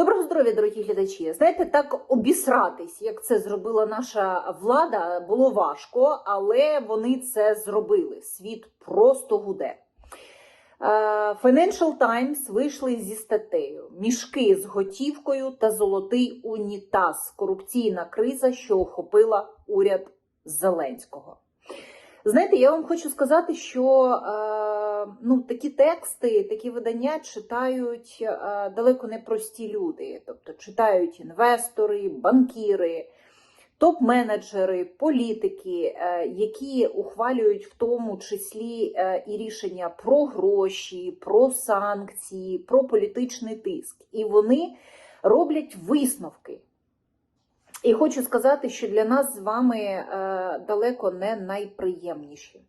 Доброго здоров'я, дорогі глядачі. Знаєте, так обісратись, як це зробила наша влада, було важко, але вони це зробили. Світ просто гуде. Е, Financial Times вийшли зі статтею Мішки з готівкою та золотий унітаз. Корупційна криза, що охопила уряд Зеленського. Знаєте, я вам хочу сказати, що е, ну, такі тексти, такі видання читають е, далеко не прості люди. Тобто читають інвестори, банкіри, топ-менеджери, політики, е, які ухвалюють в тому числі е, і рішення про гроші, про санкції, про політичний тиск. І вони роблять висновки. І хочу сказати, що для нас з вами далеко не найприємніші.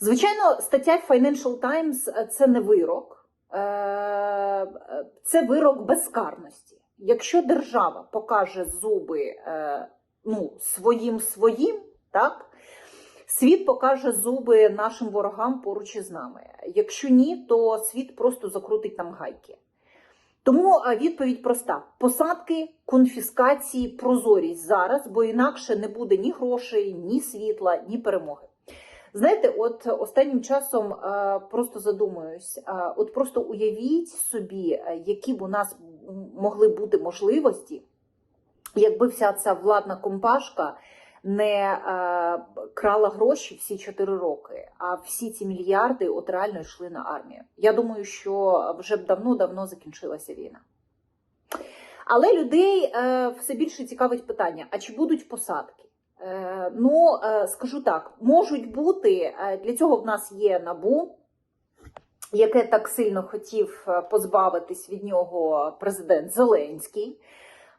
Звичайно, стаття Financial Times – це не вирок, е, це вирок безкарності. Якщо держава покаже зуби е, ну, своїм своїм, так, світ покаже зуби нашим ворогам поруч із нами. Якщо ні, то світ просто закрутить там гайки. Тому е, відповідь проста: посадки, конфіскації, прозорість зараз, бо інакше не буде ні грошей, ні світла, ні перемоги. Знаєте, от останнім часом е, просто задумуюсь, е, от просто уявіть собі, е, які б у нас могли бути можливості, якби вся ця владна компашка не крала гроші всі 4 роки, а всі ці мільярди от реально йшли на армію. Я думаю, що вже б давно-давно закінчилася війна. Але людей все більше цікавить питання: а чи будуть посадки? Е, ну, е, скажу так, можуть бути, е, для цього в нас є набу, яке так сильно хотів позбавитись від нього президент Зеленський.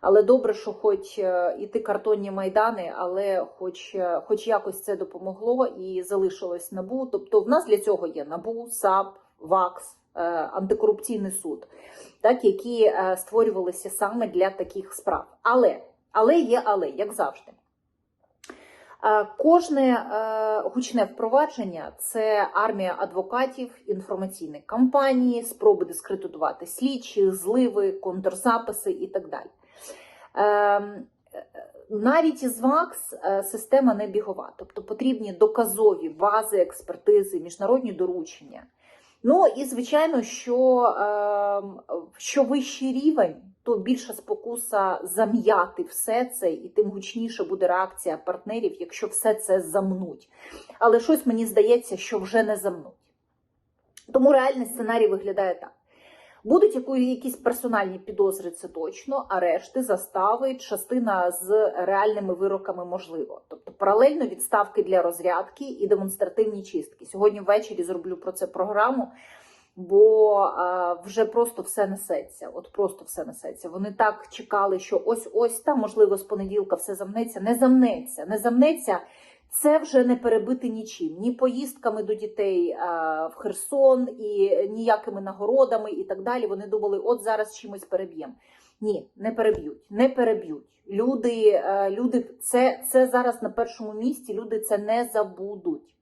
Але добре, що хоч і ті картонні майдани, але хоч, хоч якось це допомогло і залишилось набу. Тобто, в нас для цього є набу, САП, ВАКС, антикорупційний суд, так, які створювалися саме для таких справ. Але, але є, але, як завжди. Е, Кожне е, гучне впровадження це армія адвокатів, інформаційні кампанії, спроби дискредитувати слідчих, зливи, контрзаписи і так далі. Е, Навіть із ВАКС система не бігова, тобто потрібні доказові бази, експертизи, міжнародні доручення. Ну і звичайно, що, що вищий рівень, то більша спокуса зам'яти все це, і тим гучніше буде реакція партнерів, якщо все це замнуть. Але щось мені здається, що вже не замнуть. Тому реальний сценарій виглядає так. Будуть якісь персональні підозри, це точно, арешти, застави, частина з реальними вироками можливо. Тобто паралельно відставки для розрядки і демонстративні чистки. Сьогодні ввечері зроблю про це програму, бо а, вже просто все несеться. От просто все несеться. Вони так чекали, що ось ось там, можливо, з понеділка все замнеться. Не замнеться, не замнеться. Це вже не перебити нічим, ні поїздками до дітей а, в Херсон, і ніякими нагородами, і так далі. Вони думали, от зараз чимось переб'ємо. Ні, не переб'ють, не переб'ють. Люди, е, люди, це, це зараз на першому місці. Люди це не забудуть.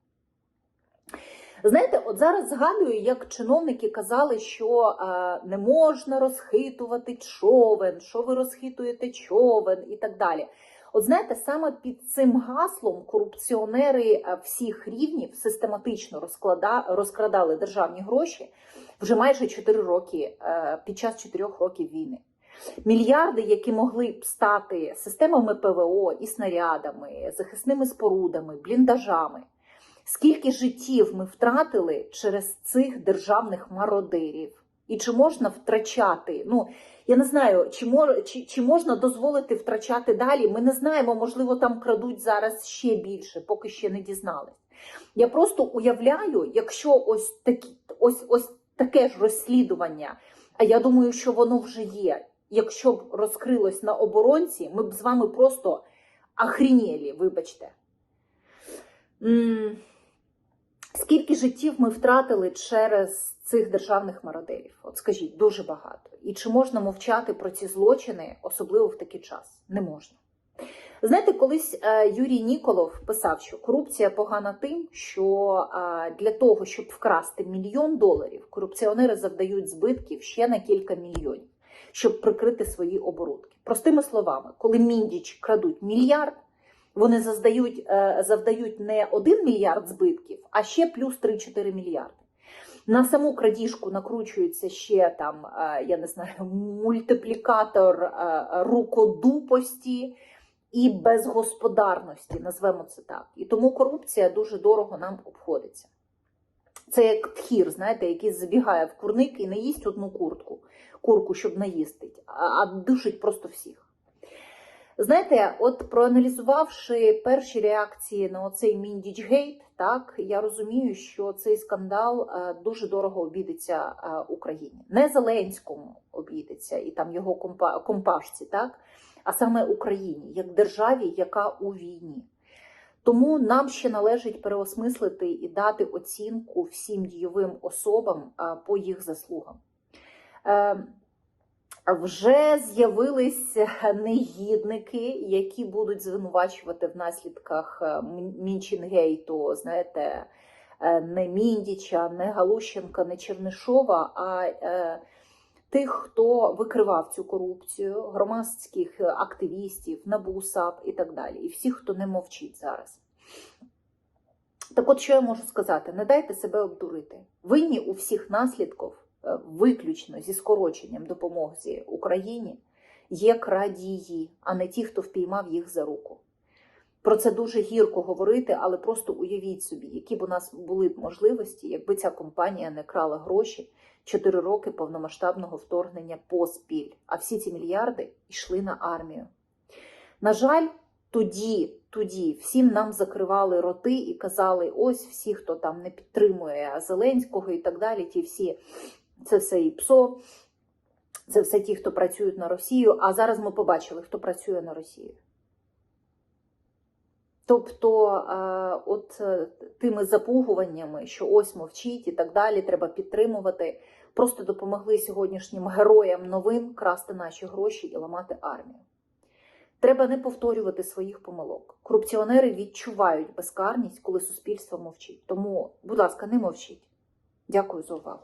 Знаєте, от зараз згадую, як чиновники казали, що е, не можна розхитувати човен, що ви розхитуєте човен і так далі. От знаєте, саме під цим гаслом корупціонери е, всіх рівнів систематично розклада, розкрадали державні гроші вже майже 4 роки е, під час 4 років війни. Мільярди, які могли б стати системами ПВО і снарядами, захисними спорудами, бліндажами. Скільки життів ми втратили через цих державних мародерів? І чи можна втрачати? Ну я не знаю, чи чи, чи можна дозволити втрачати далі? Ми не знаємо, можливо, там крадуть зараз ще більше, поки ще не дізнались. Я просто уявляю, якщо ось такі, ось, ось таке ж розслідування, а я думаю, що воно вже є. Якщо б розкрилось на оборонці, ми б з вами просто охрінєлі, вибачте. Скільки життів ми втратили через цих державних мародерів? От скажіть, дуже багато. І чи можна мовчати про ці злочини, особливо в такий час? Не можна. Знаєте, колись е, Юрій Ніколов писав, що корупція погана тим, що е, для того, щоб вкрасти мільйон доларів, корупціонери завдають збитків ще на кілька мільйонів. щоб прикрити свої оборудки. Простими словами, коли міндіч крадуть мільярд, вони заздають, е, завдають не 1 мільярд збитків, а ще плюс 3-4 мільярди. На саму крадіжку накручується ще там, е, я не знаю, мультиплікатор е, рукодупості і безгосподарності, назвемо це так. І тому корупція дуже дорого нам обходиться. Це як тхір, знаєте, який забігає в курник і не їсть одну куртку, курку, щоб наїстить, а а душить просто всіх. Знаєте, от проаналізувавши перші реакції на оцей Міндічгейт, так я розумію, що цей скандал е, дуже дорого обійдеться е, Україні. Не Зеленському обійдеться і там його компа- компашці, так, а саме Україні, як державі, яка у війні. Тому нам ще належить переосмислити і дати оцінку всім дійовим особам по їх заслугам. Е, Вже з'явились негідники, які будуть звинувачувати в наслідках е, М- Мінчингейту, знаєте, е, не Міндіча, не Галущенка, не Чернишова, а е, тих, хто викривав цю корупцію, громадських активістів, НАБУ, САП і так далі. І всіх, хто не мовчить зараз. Так от, що я можу сказати? Не дайте себе обдурити. Винні у всіх наслідків, е, виключно зі скороченням допомоги Україні, є крадії, а не ті, хто впіймав їх за руку. Про це дуже гірко говорити, але просто уявіть собі, які б у нас були б можливості, якби ця компанія не крала гроші 4 роки повномасштабного вторгнення поспіль, а всі ці мільярди йшли на армію. На жаль, тоді, тоді всім нам закривали роти і казали: ось всі, хто там не підтримує Зеленського і так далі, ті всі, це все і ПСО, це все ті, хто працюють на Росію. А зараз ми побачили, хто працює на Росію. Тобто, е, от е, тими запугуваннями, що ось мовчить і так далі, треба підтримувати, просто допомогли сьогоднішнім героям новин красти наші гроші і ламати армію. Треба не повторювати своїх помилок. Корупціонери відчувають безкарність, коли суспільство мовчить. Тому, будь ласка, не мовчіть. Дякую за увагу.